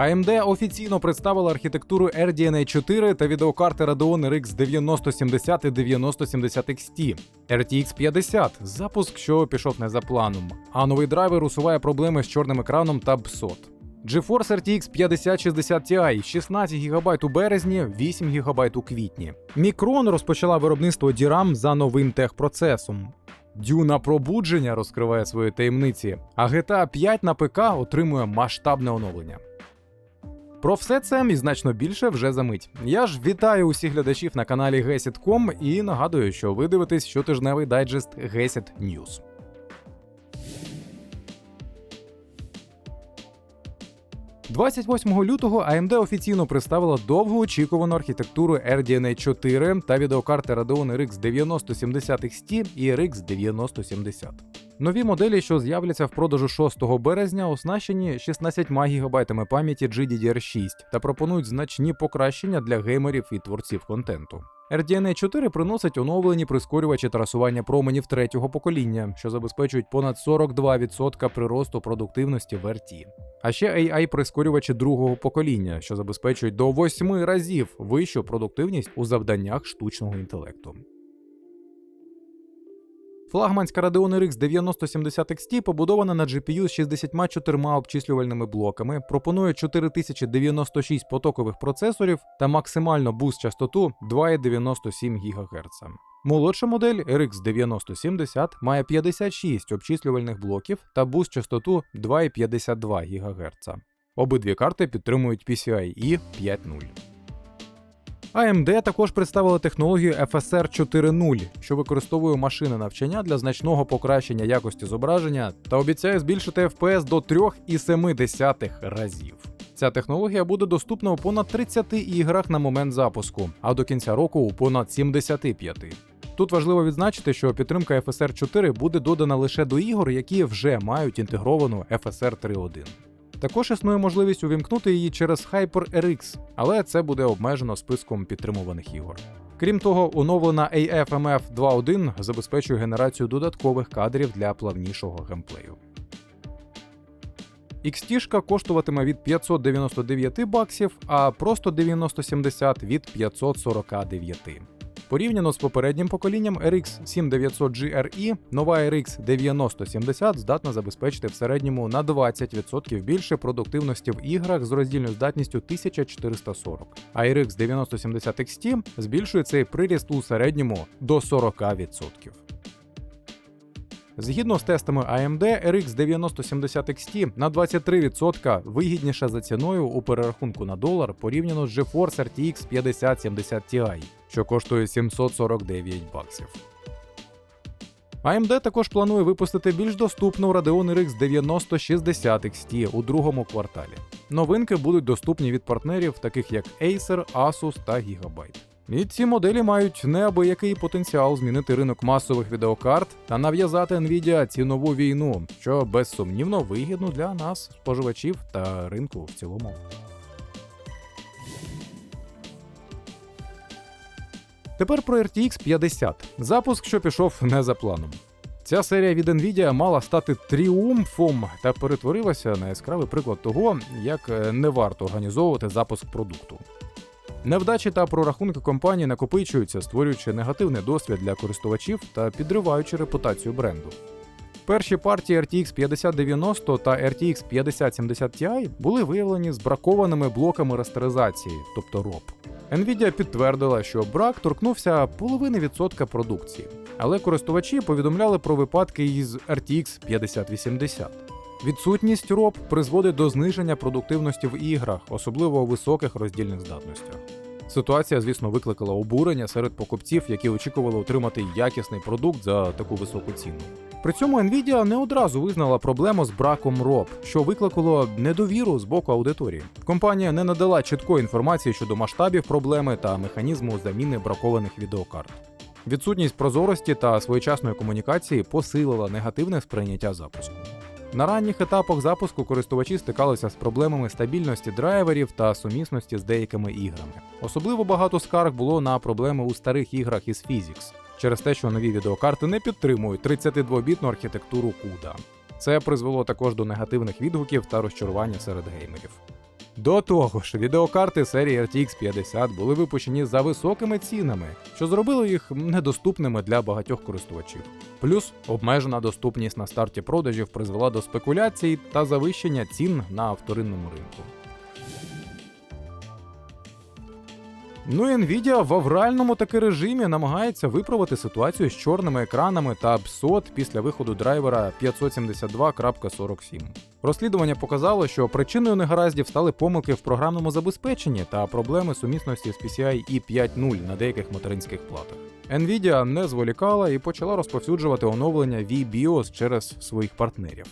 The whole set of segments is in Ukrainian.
AMD офіційно представила архітектуру RDNA 4 та відеокарти Radeon RX 9070 і 9070 XT. RTX 50 запуск, що пішов не за планом, а новий драйвер усуває проблеми з чорним екраном та BSOT. GeForce RTX 5060 Ti 16 ГБ у березні, 8 ГБ у квітні. Micron розпочала виробництво DRAM за новим техпроцесом. Дюна пробудження розкриває свої таємниці, а GTA 5 на ПК отримує масштабне оновлення. Про все це і значно більше вже за мить. Я ж вітаю усіх глядачів на каналі Gesit.com і нагадую, що ви дивитесь щотижневий дайджест Gesit News. «28 лютого AMD офіційно представила довгоочікувану архітектуру RDNA 4 та відеокарти Radeon RX 9070 XT і RX 9070. Нові моделі, що з'являться в продажу 6 березня, оснащені 16 ГБ пам'яті GDDR6 та пропонують значні покращення для геймерів і творців контенту. RDNA 4 приносить оновлені прискорювачі трасування променів третього покоління, що забезпечують понад 42% приросту продуктивності в RT. А ще AI прискорювачі другого покоління, що забезпечують до 8 разів вищу продуктивність у завданнях штучного інтелекту. Флагманська Radeon RX 9070 XT побудована на GPU з 64 обчислювальними блоками, пропонує 4096 потокових процесорів та максимальну буст частоту 2,97 ГГц. Молодша модель RX 9070 має 56 обчислювальних блоків та буст частоту 2,52 ГГц. Обидві карти підтримують PCIe 5.0. AMD також представила технологію FSR 4.0, що використовує машини навчання для значного покращення якості зображення та обіцяє збільшити FPS до 3,7 разів. Ця технологія буде доступна у понад 30 іграх на момент запуску, а до кінця року у понад 75. Тут важливо відзначити, що підтримка FSR 4 буде додана лише до ігор, які вже мають інтегровану FSR 3.1. Також існує можливість увімкнути її через HyperRX, але це буде обмежено списком підтримуваних ігор. Крім того, оновлена AFMF 2.1 забезпечує генерацію додаткових кадрів для плавнішого геймплею. XT коштуватиме від 599 баксів, а просто 9070 від 549. Порівняно з попереднім поколінням RX 7900 GRE, нова RX 9070 здатна забезпечити в середньому на 20% більше продуктивності в іграх з роздільною здатністю 1440, а RX 9070 XT збільшує цей приріст у середньому до 40%. Згідно з тестами AMD, RX 9070 XT на 23% вигідніша за ціною у перерахунку на долар порівняно з GeForce RTX 5070 Ti, що коштує 749 баксів. AMD також планує випустити більш доступну Radeon RX 9060 XT у другому кварталі. Новинки будуть доступні від партнерів, таких як Acer, Asus та Gigabyte. І ці моделі мають неабиякий потенціал змінити ринок масових відеокарт та нав'язати Nvidia цінову війну, що безсумнівно вигідно для нас, споживачів та ринку в цілому. Тепер про RTX 50. Запуск, що пішов не за планом. Ця серія від Nvidia мала стати тріумфом та перетворилася на яскравий приклад того, як е, не варто організовувати запуск продукту. Невдачі та прорахунки компанії накопичуються, створюючи негативний досвід для користувачів та підриваючи репутацію бренду. Перші партії RTX 5090 та RTX 5070 Ti були виявлені з бракованими блоками растеризації, тобто ROP. Nvidia підтвердила, що брак торкнувся половини відсотка продукції, але користувачі повідомляли про випадки із RTX 5080. Відсутність ROP призводить до зниження продуктивності в іграх, особливо у високих роздільних здатностях. Ситуація, звісно, викликала обурення серед покупців, які очікували отримати якісний продукт за таку високу ціну. При цьому Nvidia не одразу визнала проблему з браком ROP, що викликало недовіру з боку аудиторії. Компанія не надала чіткої інформації щодо масштабів проблеми та механізму заміни бракованих відеокарт. Відсутність прозорості та своєчасної комунікації посилила негативне сприйняття запуску. На ранніх етапах запуску користувачі стикалися з проблемами стабільності драйверів та сумісності з деякими іграми. Особливо багато скарг було на проблеми у старих іграх із Physics, через те, що нові відеокарти не підтримують 32-бітну архітектуру CUDA. Це призвело також до негативних відгуків та розчарування серед геймерів. До того ж, відеокарти серії RTX 50 були випущені за високими цінами, що зробило їх недоступними для багатьох користувачів. Плюс обмежена доступність на старті продажів призвела до спекуляцій та завищення цін на вторинному ринку. Ну і Nvidia в авральному таки режимі намагається виправити ситуацію з чорними екранами та BSOT після виходу драйвера 572.47. Розслідування показало, що причиною негараздів стали помилки в програмному забезпеченні та проблеми сумісності з PCI e 5.0 на деяких материнських платах. Nvidia не зволікала і почала розповсюджувати оновлення VBIOS через своїх партнерів.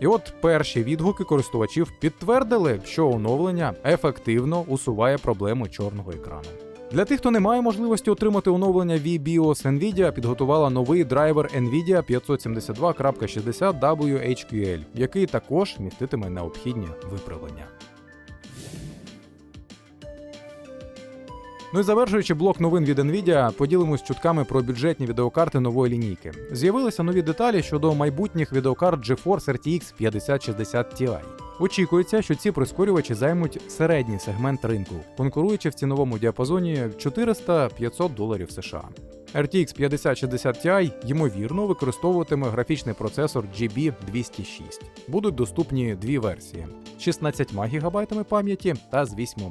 І от перші відгуки користувачів підтвердили, що оновлення ефективно усуває проблему чорного екрану. Для тих, хто не має можливості отримати оновлення VBIOS, Nvidia підготувала новий драйвер Nvidia 572.60 WHQL, який також міститиме необхідні виправлення. Ну і завершуючи блок новин від Nvidia, поділимось чутками про бюджетні відеокарти нової лінійки. З'явилися нові деталі щодо майбутніх відеокарт GeForce RTX 5060 Ti. Очікується, що ці прискорювачі займуть середній сегмент ринку, конкуруючи в ціновому діапазоні 400-500 доларів США. RTX 5060 Ti ймовірно використовуватиме графічний процесор GB206. Будуть доступні дві версії: 16 ГБ пам'яті та з 8.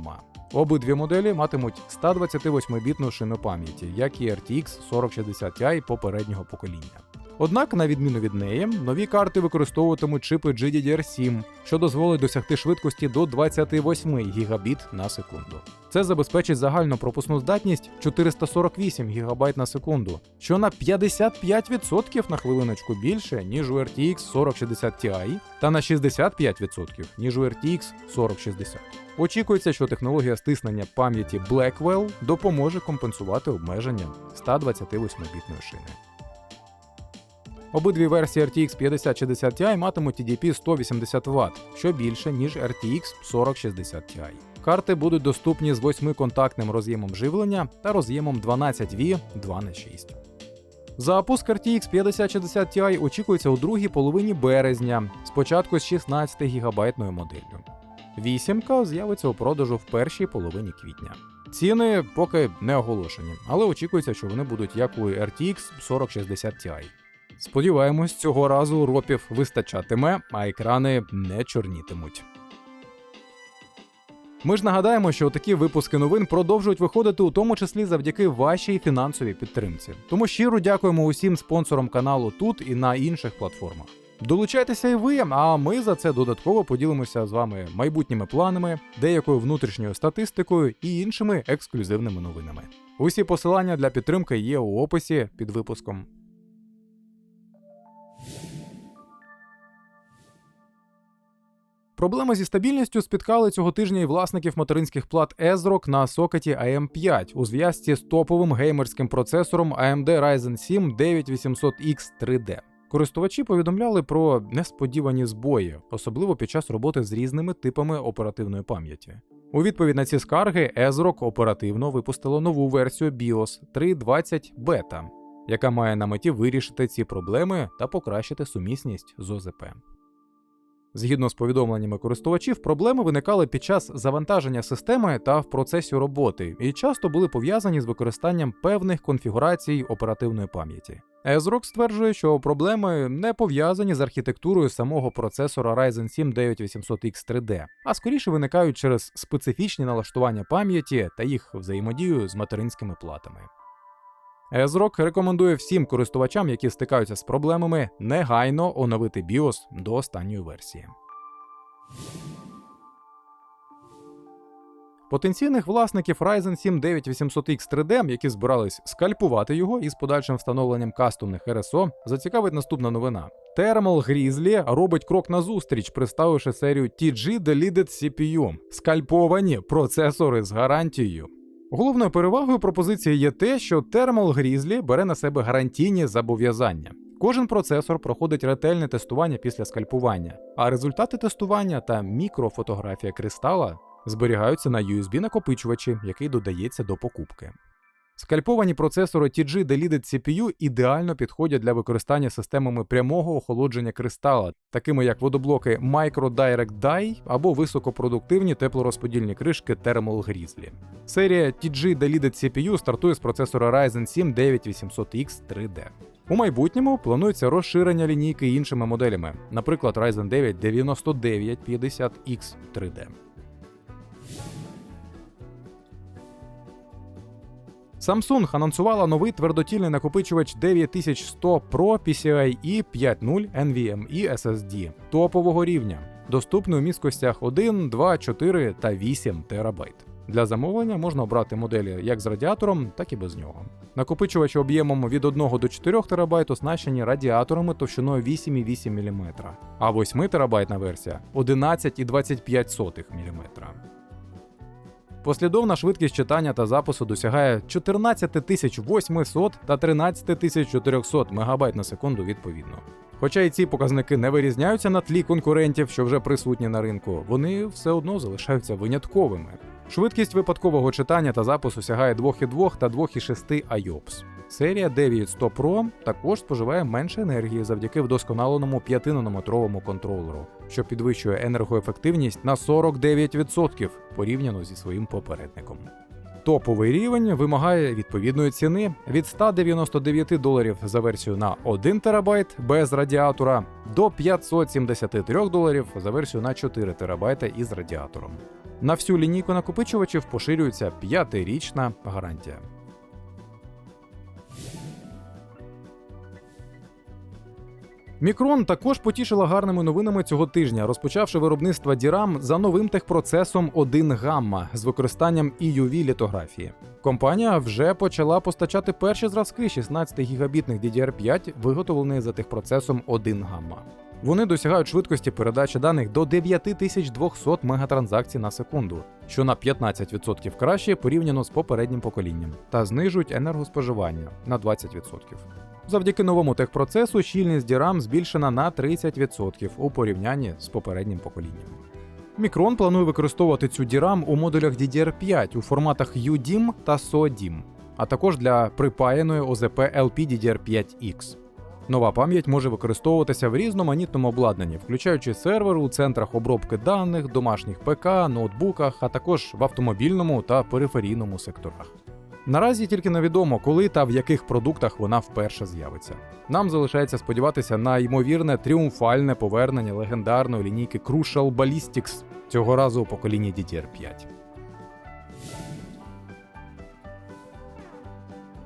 Обидві моделі матимуть 128-бітну шину пам'яті, як і RTX 4060 Ti попереднього покоління. Однак, на відміну від неї, нові карти використовуватимуть чипи GDDR7, що дозволить досягти швидкості до 28 гігабіт на секунду. Це забезпечить загальну пропускну здатність 448 ГБ на секунду, що на 55% на хвилиночку більше, ніж у RTX 4060 Ti, та на 65% ніж у RTX 4060. Очікується, що технологія стиснення пам'яті Blackwell допоможе компенсувати обмеження 128-бітної шини. Обидві версії RTX 5060 Ti матимуть TDP 180 Вт, що більше, ніж RTX 4060 Ti. Карти будуть доступні з 8-контактним роз'ємом живлення та роз'ємом 12V 2х6. Запуск RTX 5060 Ti очікується у другій половині березня, спочатку з 16 гігабайтною моделлю. Вісімка з'явиться у продажу в першій половині квітня. Ціни поки не оголошені, але очікується, що вони будуть як у RTX 4060 Ti. Сподіваємось, цього разу ропів вистачатиме, а екрани не чорнітимуть. Ми ж нагадаємо, що такі випуски новин продовжують виходити у тому числі завдяки вашій фінансовій підтримці. Тому щиро дякуємо усім спонсорам каналу тут і на інших платформах. Долучайтеся і ви, а ми за це додатково поділимося з вами майбутніми планами, деякою внутрішньою статистикою і іншими ексклюзивними новинами. Усі посилання для підтримки є у описі під випуском. Проблеми зі стабільністю спіткали цього тижня і власників материнських плат Ezrock на сокеті AM5 у зв'язці з топовим геймерським процесором AMD Ryzen 7 9800X 3D. Користувачі повідомляли про несподівані збої, особливо під час роботи з різними типами оперативної пам'яті. У відповідь на ці скарги Ezrock оперативно випустило нову версію BIOS 3.20 Beta, яка має на меті вирішити ці проблеми та покращити сумісність з ОЗП. Згідно з повідомленнями користувачів, проблеми виникали під час завантаження системи та в процесі роботи, і часто були пов'язані з використанням певних конфігурацій оперативної пам'яті. Ezrock стверджує, що проблеми не пов'язані з архітектурою самого процесора Ryzen 7 9800X 3D, а скоріше виникають через специфічні налаштування пам'яті та їх взаємодію з материнськими платами. Ezrock рекомендує всім користувачам, які стикаються з проблемами, негайно оновити BIOS до останньої версії. Потенційних власників Ryzen 7 9800X 3D, які збирались скальпувати його із подальшим встановленням кастомних RSO, зацікавить наступна новина. Thermal Grizzly робить крок назустріч, представивши серію TG Deleted CPU – скальповані процесори з гарантією. Головною перевагою пропозиції є те, що Thermal Grizzly бере на себе гарантійні зобов'язання. Кожен процесор проходить ретельне тестування після скальпування, а результати тестування та мікрофотографія кристала зберігаються на USB-накопичувачі, який додається до покупки. Скальповані процесори TG Deleted CPU ідеально підходять для використання системами прямого охолодження кристала, такими як водоблоки Micro Direct Die або високопродуктивні теплорозподільні кришки Thermal Grizzly. Серія TG Deleted CPU стартує з процесора Ryzen 7 9800X 3D. У майбутньому планується розширення лінійки іншими моделями, наприклад, Ryzen 9 9950X 3D. Samsung анонсувала новий твердотільний накопичувач 9100 Pro PCIe 5.0 NVMe SSD топового рівня, доступний у міськостях 1, 2, 4 та 8 ТБ. Для замовлення можна обрати моделі як з радіатором, так і без нього. Накопичувачі об'ємом від 1 до 4 ТБ оснащені радіаторами товщиною 8,8 мм, а 8 терабайтна версія 11,25 мм. Послідовна швидкість читання та запису досягає 14800 та 13400 МБ на секунду відповідно. Хоча і ці показники не вирізняються на тлі конкурентів, що вже присутні на ринку, вони все одно залишаються винятковими. Швидкість випадкового читання та запису сягає 2,2 та 2,6 IOPS. Серія 9100 Pro також споживає менше енергії завдяки вдосконаленому 5-нанометровому контролеру, що підвищує енергоефективність на 49% порівняно зі своїм попередником. Топовий рівень вимагає відповідної ціни від 199 доларів за версію на 1 ТБ без радіатора до 573 доларів за версію на 4 ТБ із радіатором. На всю лінійку накопичувачів поширюється 5-річна гарантія. Мікрон також потішила гарними новинами цього тижня, розпочавши виробництво DRAM за новим техпроцесом 1 гамма з використанням EUV літографії. Компанія вже почала постачати перші зразки 16 гігабітних DDR5, виготовлені за техпроцесом 1 гамма. Вони досягають швидкості передачі даних до 9200 мегатранзакцій на секунду, що на 15% краще порівняно з попереднім поколінням, та знижують енергоспоживання на 20%. Завдяки новому техпроцесу щільність DRAM збільшена на 30% у порівнянні з попереднім поколінням. Micron планує використовувати цю DRAM у модулях DDR5 у форматах UDIM та SODIM, а також для припаяної ОЗП LPDDR5X. Нова пам'ять може використовуватися в різноманітному обладнанні, включаючи сервер у центрах обробки даних, домашніх ПК, ноутбуках, а також в автомобільному та периферійному секторах. Наразі тільки невідомо, коли та в яких продуктах вона вперше з'явиться. Нам залишається сподіватися на ймовірне тріумфальне повернення легендарної лінійки Crucial Ballistics, цього разу у поколінні DDR5.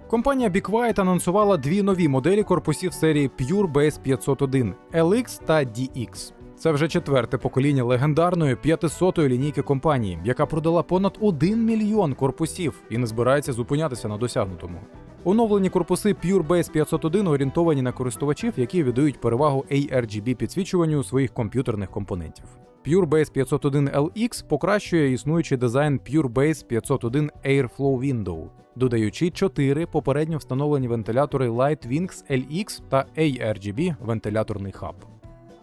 Компанія BeQuiet анонсувала дві нові моделі корпусів серії Pure Base 501 LX та DX. Це вже четверте покоління легендарної 500-ї лінійки компанії, яка продала понад 1 мільйон корпусів і не збирається зупинятися на досягнутому. Оновлені корпуси Pure Base 501 орієнтовані на користувачів, які віддають перевагу ARGB підсвічуванню своїх комп'ютерних компонентів. Pure Base 501 LX покращує існуючий дизайн Pure Base 501 Airflow Window, додаючи чотири попередньо встановлені вентилятори Lightwings LX та ARGB вентиляторний хаб.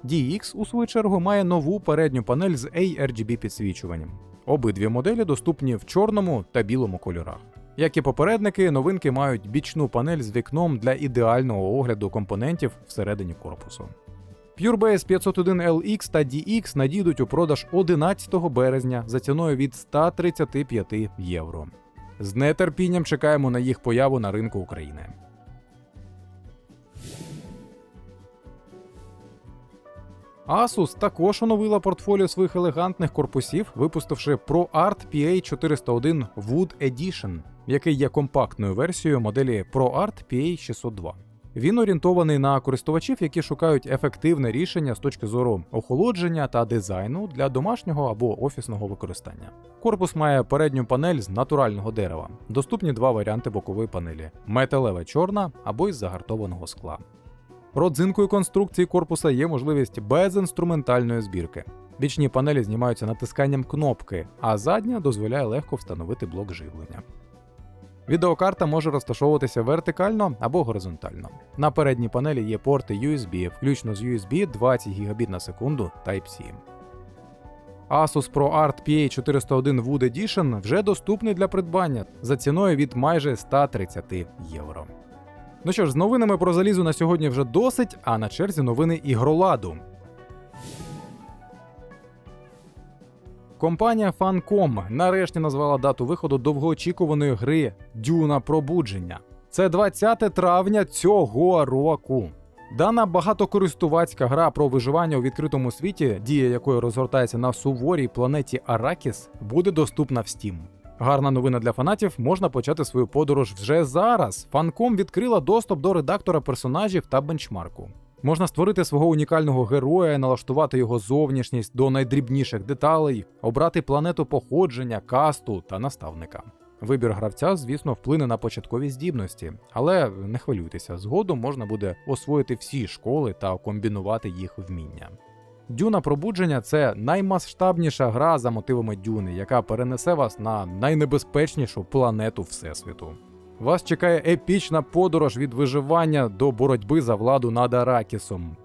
DX, у свою чергу, має нову передню панель з ARGB підсвічуванням. Обидві моделі доступні в чорному та білому кольорах. Як і попередники, новинки мають бічну панель з вікном для ідеального огляду компонентів всередині корпусу. PureBase 501 LX та DX надійдуть у продаж 11 березня за ціною від 135 євро. З нетерпінням чекаємо на їх появу на ринку України. Asus також оновила портфоліо своїх елегантних корпусів, випустивши ProArt PA401 Wood Edition, який є компактною версією моделі ProArt PA602. Він орієнтований на користувачів, які шукають ефективне рішення з точки зору охолодження та дизайну для домашнього або офісного використання. Корпус має передню панель з натурального дерева. Доступні два варіанти бокової панелі: металева чорна або із загартованого скла. Родзинкою конструкції корпуса є можливість безінструментальної збірки. Бічні панелі знімаються натисканням кнопки, а задня дозволяє легко встановити блок живлення. Відеокарта може розташовуватися вертикально або горизонтально. На передній панелі є порти USB, включно з USB 20 Гбіт на секунду Type-C. Asus ProArt PA401 Wood Edition вже доступний для придбання за ціною від майже 130 євро. Ну що ж, з новинами про залізо на сьогодні вже досить, а на черзі новини ігроладу. Компанія Funcom нарешті назвала дату виходу довгоочікуваної гри Дюна Пробудження. Це 20 травня цього року. Дана багатокористувацька гра про виживання у відкритому світі, дія якої розгортається на суворій планеті Аракіс, буде доступна в Steam. Гарна новина для фанатів можна почати свою подорож вже зараз. Фанком відкрила доступ до редактора персонажів та бенчмарку. Можна створити свого унікального героя, налаштувати його зовнішність до найдрібніших деталей, обрати планету походження, касту та наставника. Вибір гравця, звісно, вплине на початкові здібності, але не хвилюйтеся, згодом можна буде освоїти всі школи та комбінувати їх вміння. Дюна пробудження це наймасштабніша гра за мотивами дюни, яка перенесе вас на найнебезпечнішу планету Всесвіту. Вас чекає епічна подорож від виживання до боротьби за владу над Аракісом.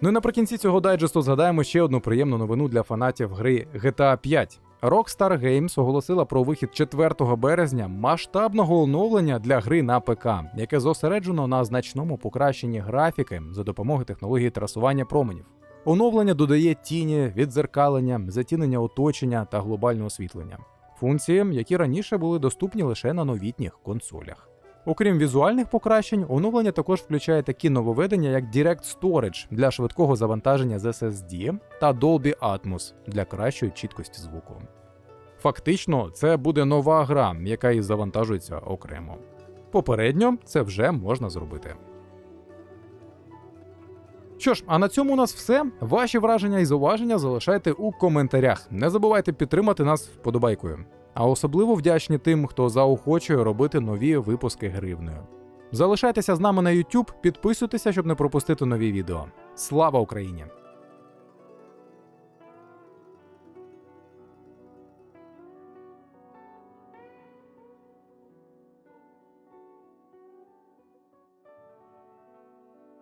Ну і наприкінці цього дайджесту згадаємо ще одну приємну новину для фанатів гри GTA 5. Rockstar Games оголосила про вихід 4 березня масштабного оновлення для гри на ПК, яке зосереджено на значному покращенні графіки за допомогою технології трасування променів. Оновлення додає тіні, відзеркалення, затінення оточення та глобальне освітлення. Функції, які раніше були доступні лише на новітніх консолях. Окрім візуальних покращень, оновлення також включає такі нововведення, як Direct Storage для швидкого завантаження з SSD та Dolby Atmos для кращої чіткості звуку. Фактично, це буде нова гра, яка і завантажується окремо. Попередньо це вже можна зробити. Що ж, а на цьому у нас все. Ваші враження і зауваження залишайте у коментарях. Не забувайте підтримати нас вподобайкою. А особливо вдячні тим, хто заохочує робити нові випуски гривнею. Залишайтеся з нами на YouTube, підписуйтеся, щоб не пропустити нові відео. Слава Україні!